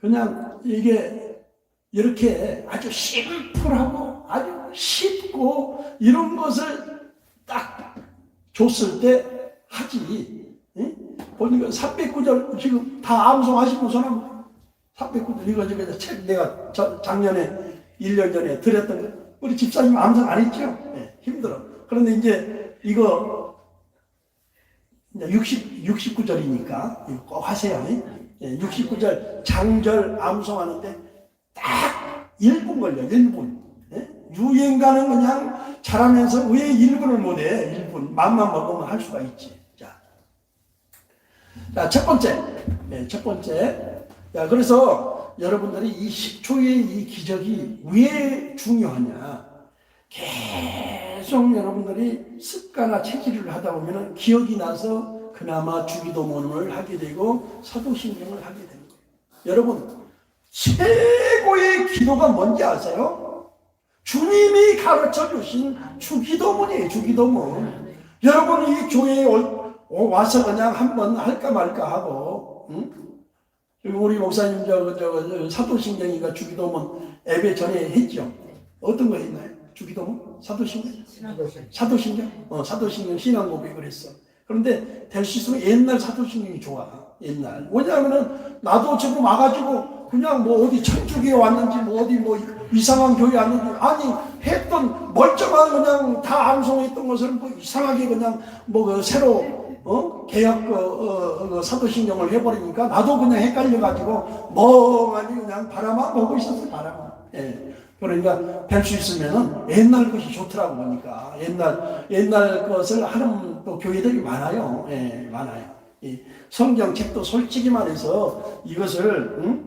그냥 이게 이렇게 아주 심플하고 아주 쉽고 이런 것을 딱 줬을 때 하지. 응? 보니까 309절 지금 다 암송하시고 사람 309절 이거 저거 책 내가 저, 작년에 1년 전에 드렸던 거 우리 집사님 암송 안 했죠? 예, 힘들어. 그런데 이제 이거 이제 60, 69절이니까 이거 꼭 하세요. 예, 69절 장절 암송하는데 딱 1분 걸려, 1분. 예? 유행가는 그냥 잘하면서 왜 1분을 못해? 1분. 맘만 먹으면 할 수가 있지. 자, 자, 첫 번째. 네, 첫 번째. 자, 그래서 여러분들이 이 10초의 이 기적이 왜 중요하냐. 계속 여러분들이 습관화 체질을 하다 보면 기억이 나서 그나마 주기도문을 하게 되고 사도신경을 하게 되는 거예요. 여러분, 최고의 기도가 뭔지 아세요? 주님이 가르쳐 주신 주기도문이에요, 주기도문. 여러분, 이 교회에 올- 오- 와서 그냥 한번 할까 말까 하고, 응? 우리 목사님 저, 저, 저 사도신경이가 주기도문 예배 전에 했죠. 어떤 거 했나요? 주기도문? 사도신경? 사도신경? 어, 사도신경 신앙 고백을 했어. 그런데 될 수 있으면 옛날 사도신경이 좋아. 옛날. 왜냐하면은 나도 지금 와가지고 그냥 뭐 어디 천주교에 왔는지 뭐 어디 뭐 이상한 교회 왔는지 아니 했던 멀쩡한 그냥 다 암송했던 것을 뭐 이상하게 그냥 뭐그 새로 어 개혁 그, 어, 그 사도신경을 해버리니까 나도 그냥 헷갈려가지고 멍하니 그냥 바라만 보고 있었어 바라만. 예. 그러니까 될 수 있으면은 옛날 것이 좋더라고 보니까 옛날 옛날 것을 하는 또 교회들이 많아요. 예, 많아요. 이 성경책도 솔직히 말해서 이것을 응?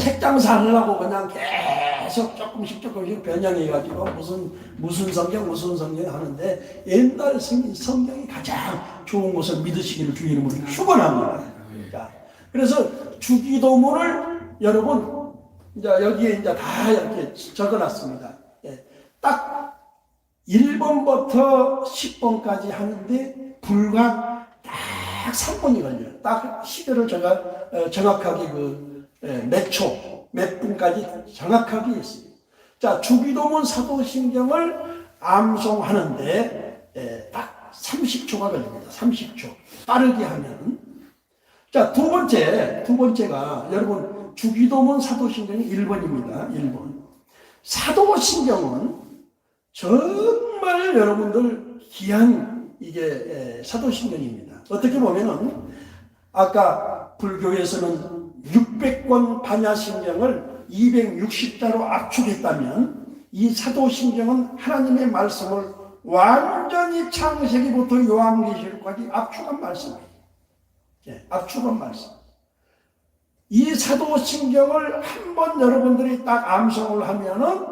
책 장사 하려고 그냥 계속 조금씩 조금씩 변형해가지고 무슨 무슨 성경 무슨 성경 하는데 옛날 성- 성경이 가장 좋은 것을 믿으시기를 주의 이름으로 축원합니다. 자, 그래서 주기도문을 여러분 이제 여기에 이제 다 이렇게 적어 놨습니다. 예, 딱 1번부터 10번까지 하는데 불과 딱 3분이 걸려요. 딱 시대를 제가 어, 정확하게 그, 예, 몇 초, 몇 분까지 정확하게 했어요. 자, 주기도문 사도신경을 암송하는데 예, 딱 30초가 걸립니다. 30초. 빠르게 하면. 자, 두 번째, 두 번째가 여러분 주기도문 사도신경이 1번입니다. 1번. 사도신경은 정말 여러분들 귀한 이게 에, 사도신경입니다. 어떻게 보면은 아까 불교에서는 600권 반야신경을 260자로 압축했다면 이 사도신경은 하나님의 말씀을 완전히 창세기부터 요한계시록까지 압축한 말씀이에요. 예, 압축한 말씀. 이 사도신경을 한 번 여러분들이 딱 암송을 하면은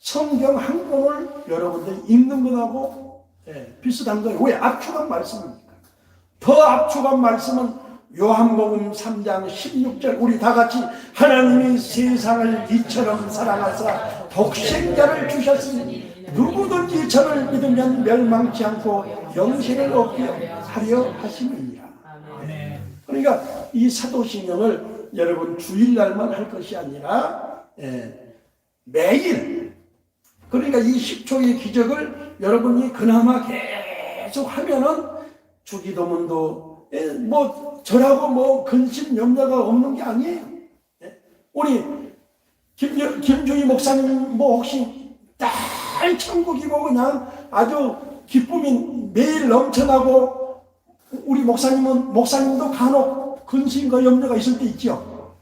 성경 한 권을 여러분들이 읽는 것하고 예, 비슷한 거예요. 왜? 압축한 말씀이니까. 더 압축한 말씀은 요한복음 3장 16절 우리 다 같이 하나님이 세상을 이처럼 사랑하사 독생자를 주셨으니 누구든지 저를 믿으면 멸망치 않고 영생을 얻게 하려 하심이니라. 그러니까 이 사도신경을 여러분 주일날만 할 것이 아니라 예, 매일 그러니까 이 10초의 기적을 여러분이 그나마 계속 하면은 주기도문도 예, 뭐 저라고 뭐 근심 염려가 없는 게 아니에요. 예? 우리 김, 김주희 목사님 뭐 혹시 딸 천국이고 그냥 아주 기쁨이 매일 넘쳐나고 우리 목사님은 목사님도 간혹 근심과 염려가 있을 때 있죠.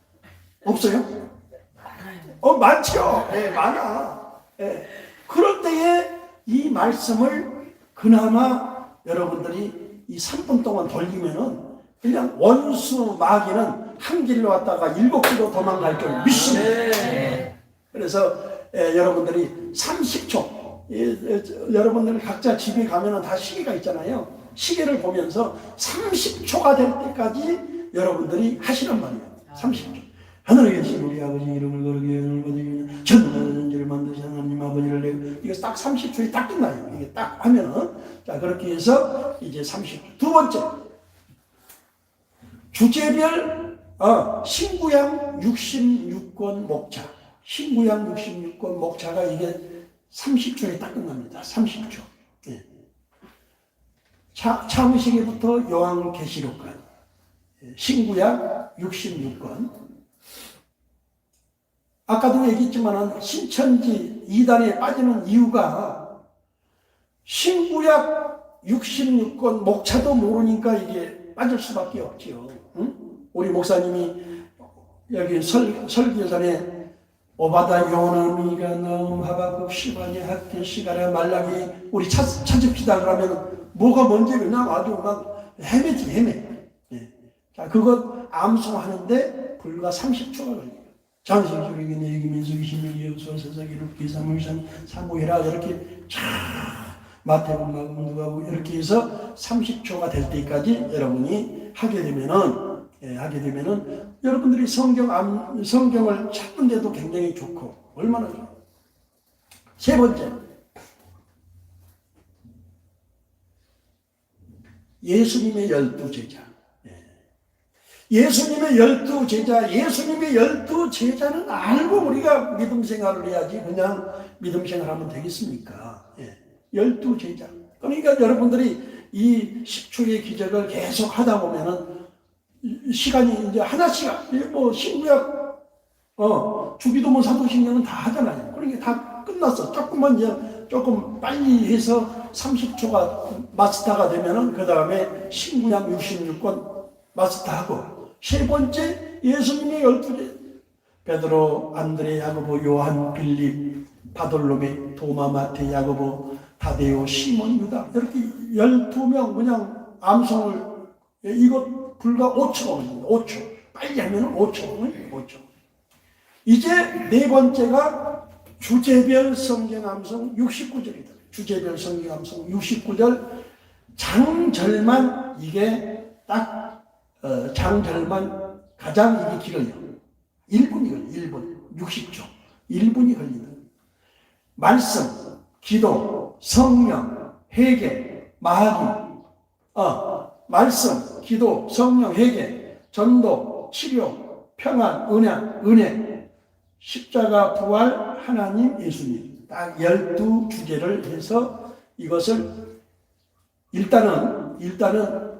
없어요? 어 많죠. 예, 많아. 예. 그럴 때에 이 말씀을 그나마 여러분들이 이 3분 동안 돌리면은 그냥 원수 마귀는 한 길로 왔다가 일곱 길로 도망갈 줄 믿습니다. 그래서 예, 여러분들이 30초 예, 예, 저, 여러분들 각자 집에 가면은 다 시계가 있잖아요. 시계를 보면서 30초가 될 때까지 여러분들이 하시란 말이에요. 30초. 하늘에 계신 우리 아버지 이름을 거룩히 이름을 거룩히 전지를 만드신 하나님 아버지를 내고 이게 딱 30초에 딱 끝나요. 이게 딱 하면은 자 그렇게 해서 이제 30. 두 번째 주제별 어, 신구양 66권 목차. 신구양 66권 목차가 이게 30초에 딱 끝납니다. 30초. 예. 차, 창세기부터 요한계시록까지. 예, 신구약 66권. 아까도 얘기했지만 신천지 이단에 빠지는 이유가 신구약 66권 목차도 모르니까 이게 빠질 수밖에 없지요. 응? 우리 목사님이 여기 설, 설교 전에 오바다 요나미가 나옴 하바국 시바니 학계 시가라 말라기 우리 찾, 찾읍시다 그러면 뭐가 뭔지 그냥 아주 막 헤매지 헤매. 예. 자 그것 암송하는데 불과 30초가 걸려요. 장생주력이 내기 민수기 신명이 여수와 세상이 룩기 사물상 사무해라 이렇게 쫙 마태복음 누가복음 이렇게 해서 30초가 될 때까지 여러분이 하게 되면은 예, 하게 되면은 여러분들이 성경 암, 성경을 찾는데도 굉장히 좋고 얼마나 좋아요. 세 번째 예수님의 열두 제자. 예. 예수님의 열두 제자, 예수님의 열두 제자는 알고 우리가 믿음 생활을 해야지 그냥 믿음 생활하면 되겠습니까? 예. 열두 제자. 그러니까 여러분들이 이 10초의 기적을 계속 하다 보면은 이- 시간이 이제 하나씩 뭐 신구약 어 주기도문 사도신경은 다 하잖아요. 그러니까 다 끝났어. 조금만 이제 조금 빨리 해서 30초가 마스터가 되면은 그 다음에 신구약 66권 마스터하고 세 번째 예수님의 열두 제 베드로, 안드레, 야고보, 요한, 빌립, 바돌로메, 도마, 마테, 야고보, 타데오, 시몬, 유다 이렇게 12명 그냥 암송을 예, 이것 불과 5초 걸립니다. 5초. 빨리 하면 5초. 5초. 이제 네 번째가 주제별 성경 암송 69절이다. 주제별 성경 암송 69절 장절만 이게 딱 어, 장절만 가장 이게 길어요. 1분이 걸려. 1분. 60초. 1분이 걸리는. 말씀, 기도, 성령, 회개, 마귀, 어, 말씀, 기도, 성령, 회개, 전도, 치료, 평안, 은혜, 은혜, 십자가, 부활, 하나님, 예수님. 딱 열두 주제를 해서 이것을 일단은, 일단은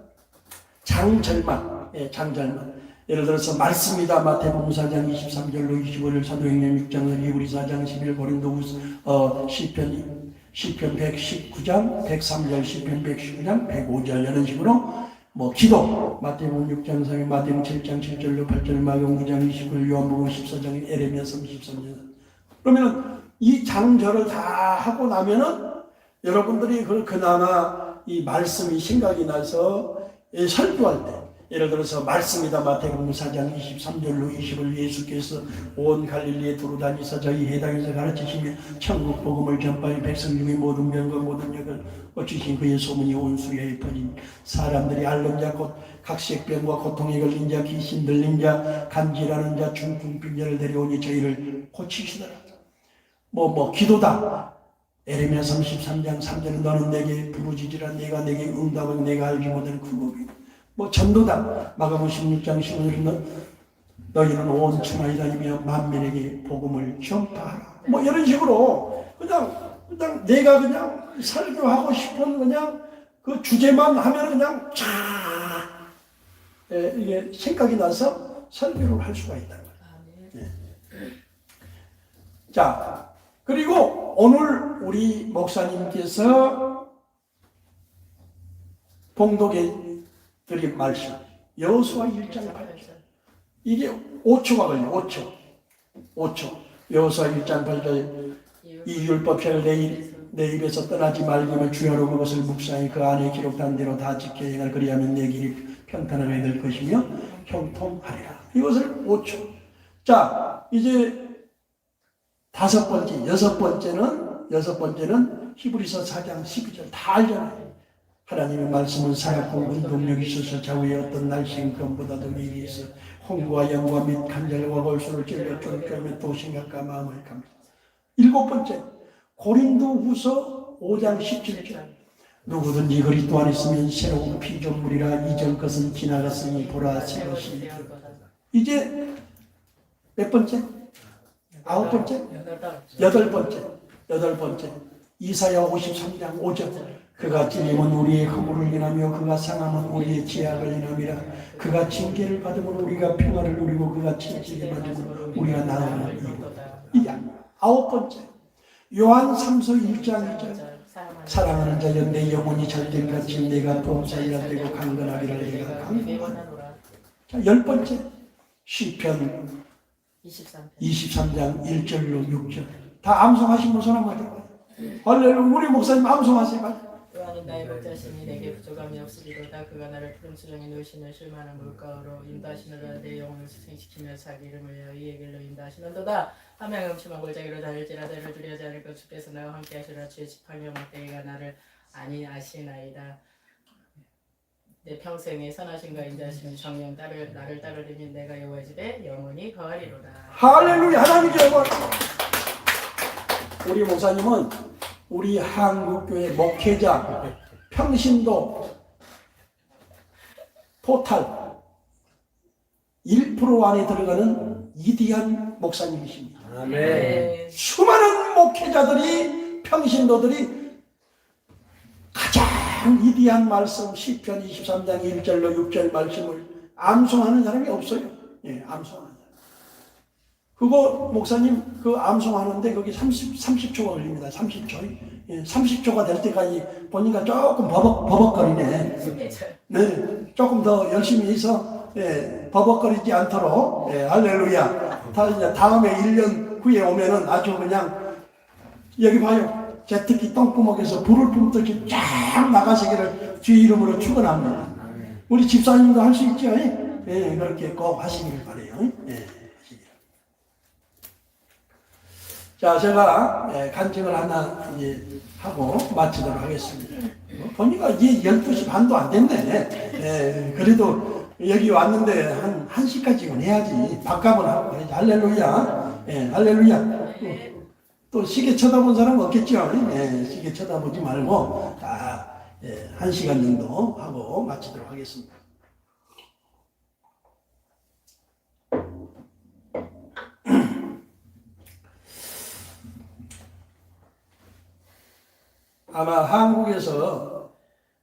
장절만, 예, 장절만. 예를 들어서 말씀이다 마태복음 4장 23절로 25절 사도행전 6장 히브리 4장 11 고린도 어, 시편 시편 119장 103절 시편 119장 105절 이런 식으로 뭐 기도 마태복음 6장 3절 마태복음 7장 7절로 8절 마가복음 9장 29절 요한복음 14장 에레미야 33절 그러면은 이 장절을 다 하고 나면은 여러분들이 그 그나마 이 말씀이 생각이 나서 예, 설교할 때 예를 들어서 말씀이다. 마태복음 4장 23절로 20을 예수께서 온 갈릴리에 두루다니사 저희 해당에서 가르치시며 천국 복음을 전파해 백성 중에 모든 병과 모든 역을 어찌신 그의 소문이 온 수리에 퍼진 사람들이 앓는 자곧 각색병과 고통에 걸린 자 귀신 들린 자 간질하는 자 중풍병자를 데려오니 저희를 고치시더라. 뭐뭐 기도다. 에레미야 33장 3절은 너는 내게 부르짖으라. 내가 내게 응답하고 내가 알지 못하는 그 법이 뭐 전도다. 마가복음 16장 15절은 너, 너희는 온 천하에 다니며 만민에게 복음을 전파하라. 뭐 이런 식으로 그냥 그냥 내가 그냥 설교하고 싶은 그냥 그 주제만 하면 그냥 쫙 예, 이게 생각이 나서 설교를 할 수가 있다는 거예요. 자, 그리고 오늘 우리 목사님께서 봉독에 드린 말씀. 여호수아 1장 8절 이게 5초가 걸려 5초. 5초. 여호수아 1장 8절. 이 율법책을 내, 입- 내 입에서 떠나지 말기를 주야로 그것을 묵상해 그 안에 기록된 대로 다 지켜 행할 그리하면 내 길이 평탄하게 될 것이며 형통하리라. 이것을 5초. 자 이제 다섯 번째, 여섯 번째는 여섯 번째는 히브리서 4장 12절 다 알잖아요. 하나님의 말씀은 살았고 운동력이 있어서 좌우의 어떤 날씨금보다도 미리 있어 홍과 영과 및 간절과 골수를 찔러 쫄쫄며 또 생각과 마음을 감다. 일곱 번째 고린도 후서 5장 17절 누구든지 그리스도 안에 있으면 새로운 피조물이라 이전 것은 지나갔으니 보라 새 것이. 이제 몇 번째? 아홉 번째. 여덟 번째, 여덟 번째. 이사야 53장 5절. 그가 찔림은 우리의 허물을 인하며 그가 상함은 우리의 지약을 인함이라. 그가 징계를 받으면 우리가 평화를 누리고 그가 칭찍에 맞으면 우리가 이루고. 이게 아홉 번째. 요한 3서 1장 2절. 사랑하는 자여 내 영혼이 절대같이 내가 범사이라 되고 강건하리라 내가 강건하노라. 자, 열 번째. 시편 23편. 23장 1절로 6절 다 암송하신 분 손 한번 들어봐요 할렐루야 우리 목사님 암송하세요 나의 목자신이 내게 부족함이 없으리로다. 그가 나를 푸른 수정에 놓으시는 쉴만한 물가로 인도하시느라 내 영혼을 수생시키며 자기 이름을 위하여 이의 길로 인도하시는도다. 하며 음침한 골짜기로 다닐지라 대를 두려워하지 않을 것. 주께서 나와 함께 하시라. 주의 지팡이와 막대기가 나를 아니 아시나이다. 내 평생에 선하신가 인자하시는 정령 따를 나를 따르리니 내가 여호와의 집에 영원히 거하리로다. 할렐루야. 하나님께 영광. 우리 목사님은 우리 한국교회 목회자 평신도 토탈 1% 안에 들어가는 이디한 목사님이십니다 네. 수많은 목회자들이 평신도들이 가장 위대한 말씀 시편 23장 1절로 6절 말씀을 암송하는 사람이 없어요. 예, 사람. 그거 목사님 그 암송하는데 거기 30 30초가 걸립니다. 30초. 예, 30초가 될 때까지 보니까 조금 버벅 버벅거리네. 네, 조금 더 열심히 해서 예, 버벅거리지 않도록 예, 할렐루야. 다 이제 다음에 1년 후에 오면은 아주 그냥 여기 봐요. 제특기 똥구멍에서 불을 뿜듯이 쫙 나가시기를 주의 이름으로 축원합니다. 우리 집사님도 할 수 있죠? 예, 예, 그렇게 꼭 하시기를 바래요. 예, 하시기를. 자, 제가 예, 간증을 하나 하고 마치도록 하겠습니다. 뭐, 보니까 이제 12시 반도 안 됐네. 예, 그래도 여기 왔는데 한 1시까지는 해야지. 밥값은 하고. 할렐루야. 예, 할렐루야. 또 시계 쳐다본 사람 없겠죠? 예, 시계 쳐다보지 말고 다 예, 한 시간 정도 하고 마치도록 하겠습니다. 아마 한국에서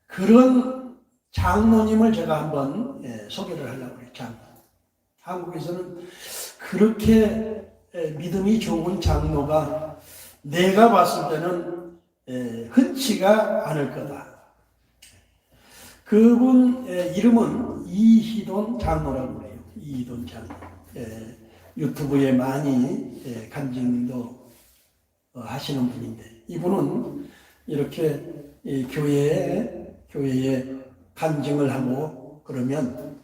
그런 장로님을 제가 한번 예, 소개를 하려고 해요. 장로. 한국에서는 그렇게 예, 믿음이 좋은 장로가 내가 봤을 때는 예, 흔치가 않을 거다. 그분 예, 이름은 이희돈 장로라고 해요. 이희돈 장로. 예, 유튜브에 많이 예, 간증도 어, 하시는 분인데 이분은 이렇게 이 교회에 교회에 간증을 하고 그러면